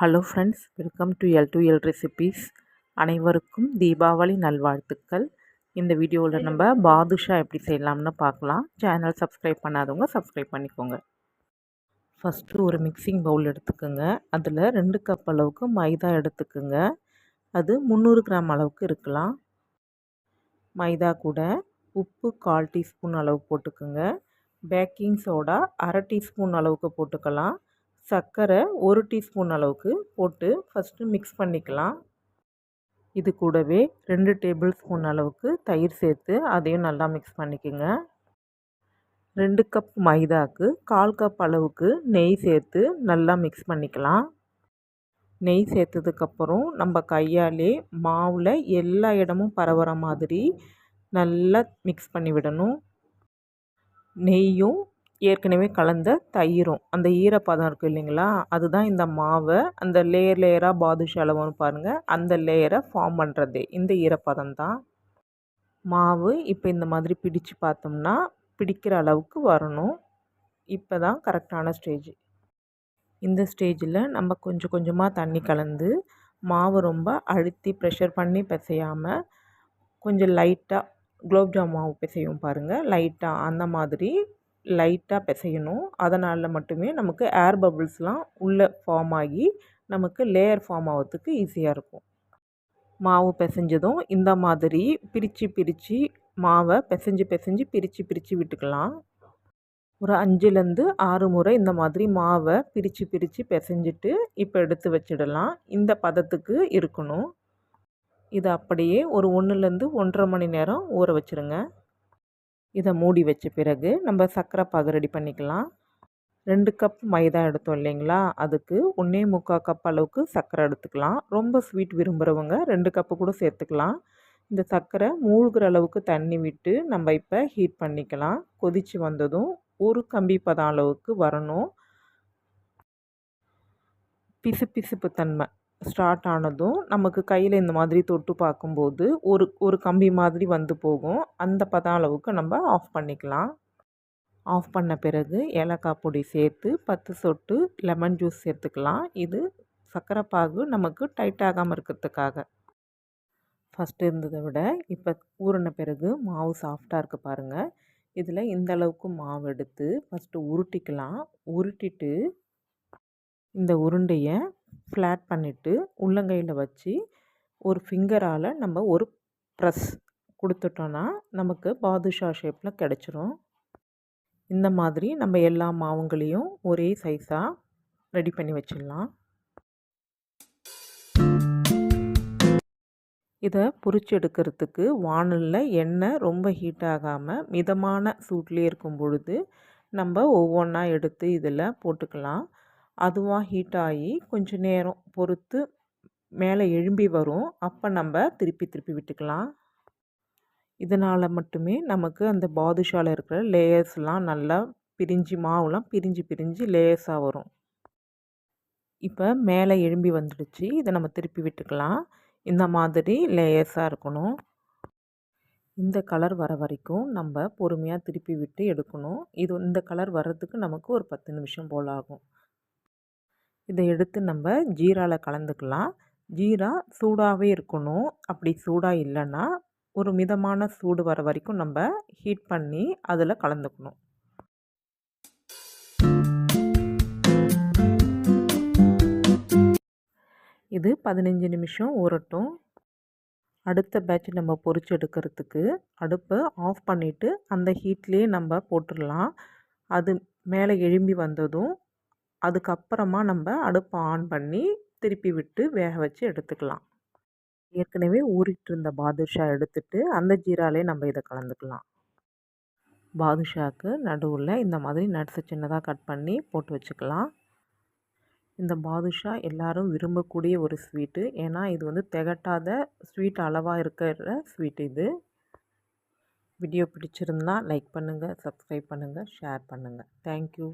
Hello friends welcome to L to L recipes அனைவருக்கும் தீபாவளி நல்வாழ்த்துக்கள். இந்த வீடியோவில் நம்ம பாதுஷா எப்படி செய்யலாம்னு பார்க்கலாம். சேனல் சப்ஸ்கிரைப் பண்ணாதவங்க சப்ஸ்கிரைப் பண்ணிக்கோங்க. ஃபஸ்ட்டு ஒரு மிக்சிங் பவுல் எடுத்துக்கோங்க. அதில் ரெண்டு கப் அளவுக்கு மைதா எடுத்துக்கோங்க. அது முந்நூறு கிராம் அளவுக்கு இருக்கலாம். மைதா கூட உப்பு கால் டீஸ்பூன் அளவு போட்டுக்கோங்க. பேக்கிங் சோடா அரை டீஸ்பூன் அளவுக்கு போட்டுக்கலாம். சர்க்கரை ஒரு டீஸ்பூன் அளவுக்கு போட்டு ஃபஸ்ட்டு மிக்ஸ் பண்ணிக்கலாம். இது கூடவே ரெண்டு டேபிள் ஸ்பூன் அளவுக்கு தயிர் சேர்த்து அதையும் நல்லா மிக்ஸ் பண்ணிக்கோங்க. ரெண்டு கப் மைதாக்கு கால் கப் அளவுக்கு நெய் சேர்த்து நல்லா மிக்ஸ் பண்ணிக்கலாம். நெய் சேர்த்ததுக்கப்புறம் நம்ம கையாலே மாவில் எல்லா இடமும் பரவுற மாதிரி நல்லா மிக்ஸ் பண்ணி விடணும் நெய்யும் ஏற்கனவே கலந்த தயிரும். அந்த ஈரப்பதம் இருக்குது இல்லைங்களா? அதுதான் இந்த மாவை. அந்த லேயர் லேயராக பாதுஷா அளவுன்னு பாருங்கள் அந்த லேயரை ஃபார்ம் பண்ணுறது இந்த ஈரப்பதம் தான். மாவு இப்போ இந்த மாதிரி பிடிச்சு பார்த்தோம்னா பிடிக்கிற அளவுக்கு வரணும். இப்போ தான் கரெக்டான ஸ்டேஜ் இந்த ஸ்டேஜில் நம்ம கொஞ்சம் கொஞ்சமாக தண்ணி கலந்து மாவு ரொம்ப அழுத்தி ப்ரெஷர் பண்ணி பிசையாமல் கொஞ்சம் லைட்டாக குலோப்ஜாம் மாவு பிசையும் பாருங்கள் லைட்டாக அந்த மாதிரி லைட்டாக பிசையணும். அதனால் மட்டுமே நமக்கு ஏர் பபுள்ஸ்லாம் உள்ளே ஃபார்ம் ஆகி நமக்கு லேயர் ஃபார்ம் ஆகிறதுக்கு ஈஸியாக இருக்கும். மாவு பிசைஞ்சதும் இந்த மாதிரி பிரித்து பிரித்து மாவை பிசைஞ்சு பிசைஞ்சு பிரித்து பிரித்து விட்டுக்கலாம். ஒரு அஞ்சுலேருந்து ஆறு முறை இந்த மாதிரி மாவை பிரித்து பிரித்து பிசைஞ்சிட்டு இப்போ எடுத்து வச்சிடலாம். இந்த பதத்துக்கு இருக்கணும். இதை அப்படியே ஒரு ஒன்றுலேருந்து ஒன்றரை மணி நேரம் ஊற வச்சுருங்க. இதை மூடி வச்ச பிறகு நம்ம சர்க்கரை பாகு ரெடி பண்ணிக்கலாம். ரெண்டு கப் மைதா எடுத்தோம் இல்லைங்களா? அதுக்கு ஒன்றே முக்கால் கப் அளவுக்கு சர்க்கரை எடுத்துக்கலாம். ரொம்ப ஸ்வீட் விரும்புகிறவங்க ரெண்டு கப்பு கூட சேர்த்துக்கலாம். இந்த சர்க்கரை மூழ்கிற அளவுக்கு தண்ணி விட்டு நம்ம இப்போ ஹீட் பண்ணிக்கலாம். கொதித்து வந்ததும் ஒரு கம்பி பதம் அளவுக்கு வரணும். பிசு பிசுப்பு தன்மை. ஸ்டார்ட் ஆனதும் நமக்கு கையில் இந்த மாதிரி தொட்டு பார்க்கும்போது ஒரு ஒரு கம்பி மாதிரி வந்து போகும். அந்த பதம் அளவுக்கு நம்ம ஆஃப் பண்ணிக்கலாம். ஆஃப் பண்ண பிறகு ஏலக்காய் பொடி சேர்த்து பத்து சொட்டு லெமன் ஜூஸ் சேர்த்துக்கலாம். இது சர்க்கரை பாகு நமக்கு டைட் ஆகாமல் இருக்கிறதுக்காக. ஃபஸ்ட்டு இருந்ததை விட இப்போ ஊறின பிறகு மாவு சாஃப்டாக இருக்குது பாருங்கள் இதில் இந்த அளவுக்கு மாவு எடுத்து ஃபஸ்ட்டு உருட்டிக்கலாம். உருட்டிட்டு இந்த உருண்டையை ஃப்ளாட் பண்ணிவிட்டு உள்ளங்கையில் வச்சு ஒரு ஃபிங்கரால் நம்ம ஒரு ப்ரெஸ் கொடுத்துட்டோன்னா நமக்கு பாதுஷா ஷேப்பில் கிடச்சிரும். இந்த மாதிரி நம்ம எல்லா மாவுங்களையும் ஒரே சைஸாக ரெடி பண்ணி வச்சிடலாம். இதை பொரிச்சு எடுக்கிறதுக்கு வானலில் எண்ணெய் ரொம்ப ஹீட் ஆகாமல் மிதமான சூட்லேயே இருக்கும் பொழுது நம்ம ஒவ்வொன்றா எடுத்து இதில் போட்டுக்கலாம். அதுவாக ஹீட் ஆகி கொஞ்சம் நேரம் பொறுத்து மேலே எழும்பி வரும். அப்போ நம்ம திருப்பி திருப்பி விட்டுக்கலாம். இதனால் மட்டுமே நமக்கு அந்த பாதுஷாவில் இருக்கிற லேயர்ஸ்லாம் நல்லா பிரிஞ்சு மாவுலாம் பிரிஞ்சு பிரிஞ்சு லேயர்ஸாக வரும். இப்போ மேலே எழும்பி வந்துடுச்சு. இதை நம்ம திருப்பி விட்டுக்கலாம். இந்த மாதிரி லேயர்ஸாக இருக்கணும். இந்த கலர் வர வரைக்கும் நம்ம பொறுமையாக திருப்பி விட்டு எடுக்கணும். இது இந்த கலர் வர்றதுக்கு நமக்கு ஒரு பத்து நிமிஷம் போல் ஆகும் இதை எடுத்து நம்ம ஜீராவில் கலந்துக்கலாம். ஜீரா சூடாகவே இருக்கணும். அப்படி சூடாக இல்லைன்னா ஒரு மிதமான சூடு வர வரைக்கும் நம்ம ஹீட் பண்ணி அதில் கலந்துக்கணும். இது பதினஞ்சு நிமிஷம் ஊறட்டும். அடுத்த பேட்ச் நம்ம பொறிச்சு எடுக்கிறதுக்கு அடுப்பை ஆஃப் பண்ணிவிட்டு அந்த ஹீட்லேயே நம்ம போட்டுடலாம். அது மேலே எழும்பி வந்ததும் அதுக்கப்புறமா நம்ம அடுப்பை ஆன் பண்ணி திருப்பி விட்டு வேக வச்சு எடுத்துக்கலாம். ஏற்கனவே ஊறிட்டு இருந்த பாதுஷா எடுத்துட்டு அந்த ஜீராலே நம்ம இதை கலந்துக்கலாம். பாதுஷாவுக்கு நடுவில் இந்த மாதிரி நட்ஸை சின்னதாக கட் பண்ணி போட்டு வச்சுக்கலாம். இந்த பாதுஷா எல்லோரும் விரும்பக்கூடிய ஒரு ஸ்வீட்டு ஏன்னா இது வந்து திகட்டாத ஸ்வீட் அளவாக இருக்கிற ஸ்வீட் இது. வீடியோ பிடிச்சிருந்தா லைக் பண்ணுங்கள் சப்ஸ்கிரைப் பண்ணுங்கள் ஷேர் பண்ணுங்கள் தேங்க்யூ.